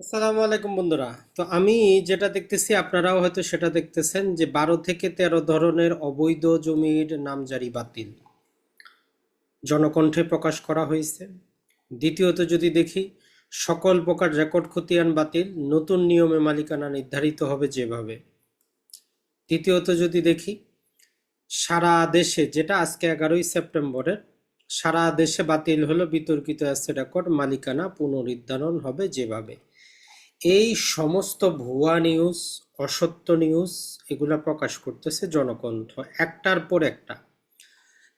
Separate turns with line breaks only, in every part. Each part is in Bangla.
আসসালামু আলাইকুম বন্ধুরা। তো আমি যেটা দেখতেছি, আপনারাও হয়তো সেটা দেখতেছেন যে বারো থেকে তেরো ধরনের অবৈধ জমির নামজারি বাতিল। জনকণ্ঠে প্রকাশ করা হয়েছে। দ্বিতীয়ত যদি দেখি, সকল প্রকার রেকর্ড খতিয়ান বাতিল, নতুন নিয়মে মালিকানা নির্ধারিত হবে যেভাবে। তৃতীয়ত যদি দেখি, সারা দেশে, যেটা আজকে এগারোই সেপ্টেম্বরের, সারা দেশে বাতিল হলো বিতর্কিত অ্যাসেট রেকর্ড, মালিকানা পুনরুদ্ধারণ হবে যেভাবে। এই সমস্ত ভুয়া নিউজ অসত্য নিউজ এগুলা প্রকাশ করতেছে জনকণ্ঠ, একটার পর একটা।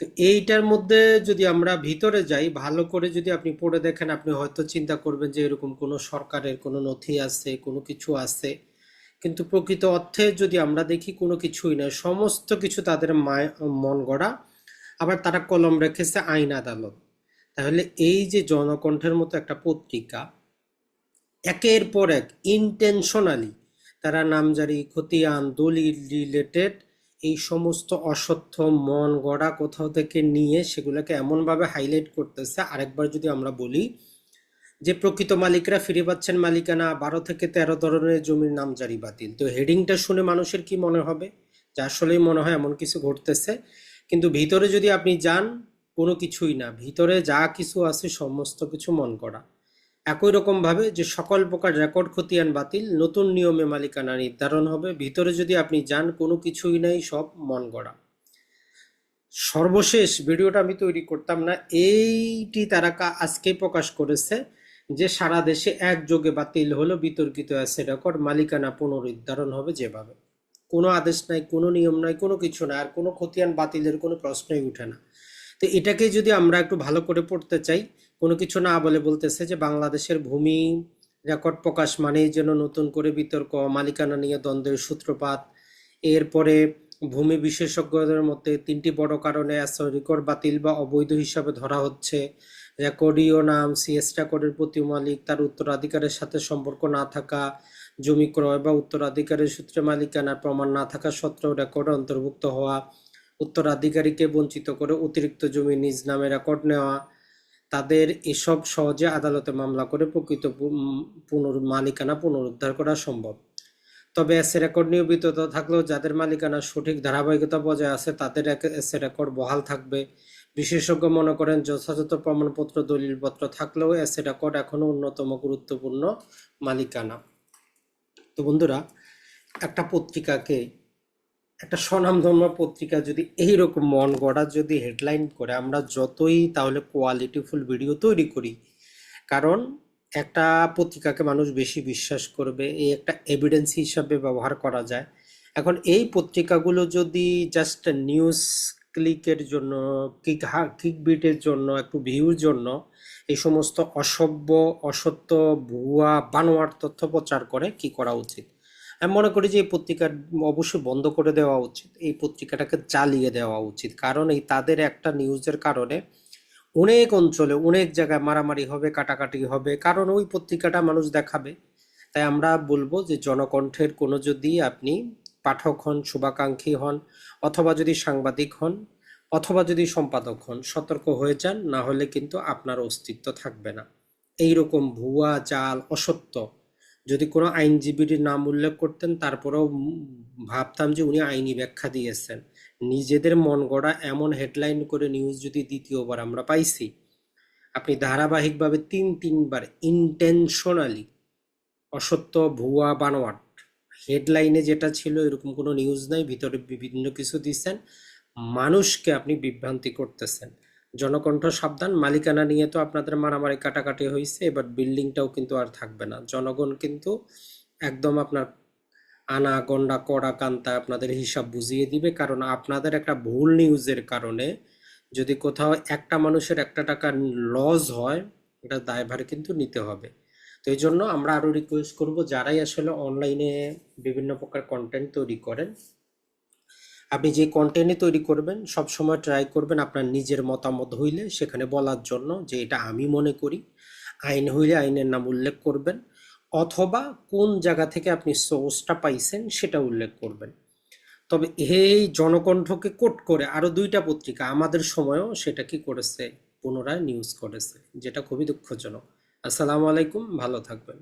তো এইটার মধ্যে যদি আমরা ভিতরে যাই, ভালো করে যদি আপনি পড়ে দেখেন, আপনি হয়তো চিন্তা করবেন যে এরকম কোনো সরকারের কোনো নথি আছে, কোনো কিছু আছে। কিন্তু প্রকৃত অর্থে যদি আমরা দেখি, কোনো কিছুই নয়। সমস্ত কিছু তাদের মন গড়া। আবার তারা কলম রেখেছে আইন আদালত। তাহলে এই যে জনকণ্ঠের মতো একটা পত্রিকা একের পর এক ইন্টেনশনালি তারা নামজারি, খতিয়ান, দলিল রিলেটেড এই সমস্ত অসত্য মন গড়া কোথাও থেকে নিয়ে সেগুলোকে এমনভাবে হাইলাইট করতেছে। আরেকবার যদি আমরা বলি যে প্রকৃত মালিকরা ফিরে পাচ্ছেন মালিকানা, বারো থেকে তেরো ধরনের জমির নামজারি বাতিল। তো হেডিংটা শুনে মানুষের কি মনে হবে? যে আসলেই মনে হয় এমন কিছু ঘটতেছে। কিন্তু ভিতরে যদি আপনি যান, কোনো কিছুই না। ভিতরে যা কিছু আছে, সমস্ত কিছু মন করা একই রকম ভাবে যে সকল প্রকার রেকর্ড খতিয়ান বাতিল, নতুন নিয়মে মালিকানা নির্ধারণ হবে। ভিতরে যদি আপনি যান, কোনো কিছুই নাই, সব মন গড়া। সর্বশেষ ভিডিওটা আমি তৈরি করতাম না, এইটি তারা কা- আজকেই প্রকাশ করেছে যে সারা দেশে একযোগে বাতিল হলো বিতর্কিত অ্যাসেট রেকর্ড মালিকানা পুনরুদ্ধারণ হবে যেভাবে। কোনো আদেশ নাই, কোনো নিয়ম নাই, কোনো কিছু নাই, আর কোনো খতিয়ান বাতিলের কোনো প্রশ্নই উঠে না। তো এটাকে যদি আমরা একটু ভালো করে পড়তে চাই কোনো কিছু না বলে বলতেছে যে বাংলাদেশের ভূমি রেকর্ড প্রকাশ মানেই যেন নতুন করে বিতর্ক, মালিকানা নিয়ে দ্বন্দ্বের সূত্রপাত। এরপরে ভূমি বিশেষজ্ঞদের মধ্যে তিনটি বড় কারণে রেকর্ড বাতিল বা অবৈধ হিসাবে ধরা হচ্ছে। রেকর্ডীয় নাম, সিএস রেকর্ডের প্রতি মালিক, তার উত্তরাধিকারের সাথে সম্পর্ক না থাকা, জমি ক্রয় বা উত্তরাধিকারের সূত্রে মালিকানার প্রমাণ না থাকা সত্ত্বেও রেকর্ড অন্তর্ভুক্ত হওয়া, উত্তরাধিকারীকে বঞ্চিত করে অতিরিক্ত জমি নিজ নামে রেকর্ড নেওয়া তাদের এসব সহজে আদালতে মামলা করে প্রকৃত পুনর, মালিকানা পুনরুদ্ধার করা সম্ভব। তবে এসে রেকর্ড নিয়মিততা থাকলেও যাদের মালিকানা সঠিক ধারাবাহিকতা বজায় আছে, তাদের এসে রেকর্ড বহাল থাকবে। বিশেষজ্ঞ মনে করেন, যথাযথ প্রমাণপত্র, দলিলপত্র থাকলেও এসে রেকর্ড এখনও অন্যতম গুরুত্বপূর্ণ মালিকানা। তো বন্ধুরা, একটা পত্রিকাকে একটা স্বনামধন্য পত্রিকা যদি এইরকম মন গড়া যদি হেডলাইন করে, আমরা যতই তাহলে কোয়ালিটিফুল ভিডিও তৈরি করি, কারণ একটা পত্রিকাকে মানুষ বেশি বিশ্বাস করবে, এই একটা এভিডেন্স হিসাবে ব্যবহার করা যায়। এখন এই পত্রিকাগুলো যদি জাস্ট নিউজ ক্লিকের জন্য কিক হা কিক বিটের জন্য, একটু ভিউর জন্য, এই সমস্ত অসভ্য, অসত্য, ভুয়া বানোয়ার তথ্য প্রচার করে, কি করা উচিত? আমি মনে করি যে এই পত্রিকা অবশ্যই বন্ধ করে দেওয়া উচিত। এই পত্রিকাটাকে চালিয়ে দেওয়া উচিত। কারণ এই তাদের একটা নিউজের কারণে অনেক অঞ্চলে অনেক জায়গায় মারামারি হবে, কাটাকাটি হবে। কারণ ওই পত্রিকাটা মানুষ দেখাবে। তাই আমরা বলব যে জনকণ্ঠের কোনো যদি আপনি পাঠক হন, শুভাকাঙ্ক্ষী হন, অথবা যদি সাংবাদিক হন, অথবা যদি সম্পাদক হন, সতর্ক হয়ে যান, না হলে কিন্তু আপনার অস্তিত্ব থাকবে না। এইরকম ভুয়া, জাল, অসত্য যদি কোনো আইনজীবীর নাম উল্লেখ করতেন, তারপরেও ভাবতাম যে উনি আইনি ব্যাখ্যা দিয়েছেন। নিজেদের মন গড়া এমন হেডলাইন করে নিউজ যদি দ্বিতীয়বার আমরা পাইছি, আপনি ধারাবাহিকভাবে তিন তিনবার ইন্টেনশনালি অসত্য ভুয়া বানোয়াট হেডলাইনে যেটা ছিল এরকম কোনো নিউজ নাই, ভিতরে বিভিন্ন কিছু দিচ্ছেন, মানুষকে আপনি বিভ্রান্তি করতেছেন। জনকণ্ঠ সাবধান। মালিকানা নিয়ে তো আপনাদের মারামারি কাটাকাটি হয়েছে এবার বিল্ডিংটাও কিন্তু আর থাকবে না। জনগণ কিন্তু একদম আপনার আনা, গন্ডা, কড়া, কান্তা আপনাদের হিসাব বুঝিয়ে দিবে, কারণ আপনাদের একটা ভুল নিউজের কারণে যদি কোথাও একটা মানুষের একটা টাকা লস হয়, এটা দায়ভার কিন্তু নিতে হবে। তো এই জন্য আমরা আরও রিকোয়েস্ট করব, যারাই আসলে অনলাইনে বিভিন্ন প্রকার কন্টেন্ট তৈরি করেন আপনি যে কন্টেন্টে তৈরি করবেন সব সময় ট্রাই করবেন আপনার নিজের মতামত হইলে সেখানে বলার জন্য যে এটা আমি মনে করি। আইন হইলে আইনের নাম উল্লেখ করবেন, অথবা কোন জায়গা থেকে আপনি সোর্সটা পাইছেন সেটা উল্লেখ করবেন। তবে এই জনকণ্ঠকে কোট করে আরও দুইটা পত্রিকা আমাদের সময়ও সেটা কি করেছে, পুনরায় নিউজ করেছে, যেটা খুবই দুঃখজনক। আসসালামু আলাইকুম, ভালো থাকবেন।